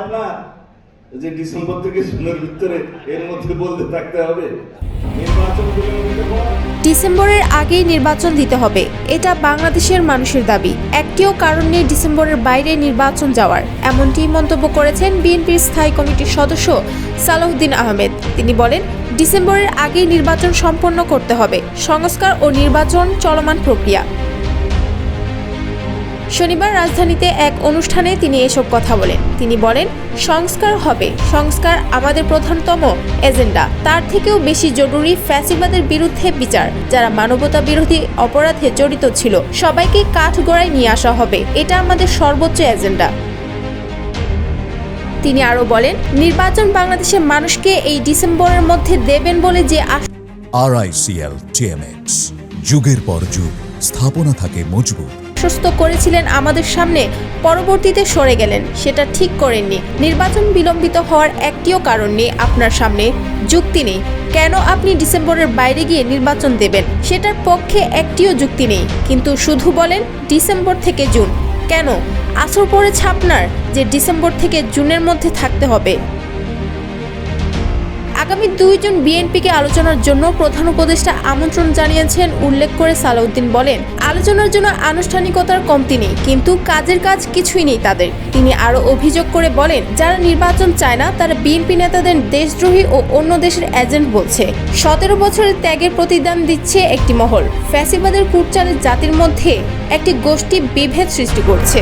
আপনার? যে ডিসেম্বর থেকে জুনের ভিতরে এর মধ্যে বলতে থাকতে হবে। ডিসেম্বরের আগেই নির্বাচন দিতে হবে। এটা বাংলাদেশের মানুষের দাবি। একটিও কারণ নেই ডিসেম্বরের বাইরে নির্বাচন যাওয়ার। এমনটি মন্তব্য করেছেন বিএনপির স্থায়ী কমিটির সদস্য সালাউদ্দিন আহমেদ। তিনি বলেন, ডিসেম্বরের আগেই নির্বাচন সম্পন্ন করতে হবে। সংস্কার ও নির্বাচন চলমান প্রক্রিয়া। শনিবার রাজধানীতে এক অনুষ্ঠানে তিনি এসব কথা বলেন। তিনি বলেন, সংস্কার হবে। সংস্কার আমাদের প্রধানতম এজেন্ডা। তার থেকেও বেশি জরুরি ফ্যাসিবাদের বিরুদ্ধে বিচার, যারা মানবতা বিরোধী অপরাধে জড়িত ছিল। সবাইকে কাঠগড়ায় নিয়ে আসা হবে। এটা আমাদের সর্বোচ্চ এজেন্ডা। তিনি আরও বলেন, নির্বাচন বাংলাদেশের মানুষকে এই ডিসেম্বরের মধ্যে দেবেন বলে যে আরআইসিএল টিএমএক্স যুগের পর যুগ, স্থাপনা থাকে মজবুত। আশ্বস্ত করেছিলেন আমাদের সামনে, পরবর্তীতে সরে গেলেন। সেটা ঠিক করেননি। নির্বাচন বিলম্বিত হওয়ার একটিও কারণ নেই আপনার সামনে। যুক্তি নেই। কেন আপনি ডিসেম্বরের বাইরে গিয়ে নির্বাচন দেবেন? সেটার পক্ষে একটিও যুক্তি নেই। কিন্তু শুধু বলেন, ডিসেম্বর থেকে জুন। কেন? আসর পড়েছে আপনার যে ডিসেম্বর থেকে জুনের মধ্যে থাকতে হবে। আগামী দুইজন বিএনপিকে আলোচনার জন্য প্রধান উপদেষ্টা আমন্ত্রণ জানিয়েছেন উল্লেখ করে সালাউদ্দিন বলেন, আলোচনার জন্য আনুষ্ঠানিকতার কমতি নেই, কিন্তু কাজের কাজ কিছুই নেই তাদের। তিনি আরও অভিযোগ করে বলেন, যারা নির্বাচন চায় না, তারা বিএনপি নেতাদের দেশদ্রোহী ও অন্য দেশের এজেন্ট বলছে। সতেরো বছরের ত্যাগের প্রতিদান দিচ্ছে একটি মহল। ফ্যাসিবাদের কুটচালের জাতির মধ্যে একটি গোষ্ঠী বিভেদ সৃষ্টি করছে।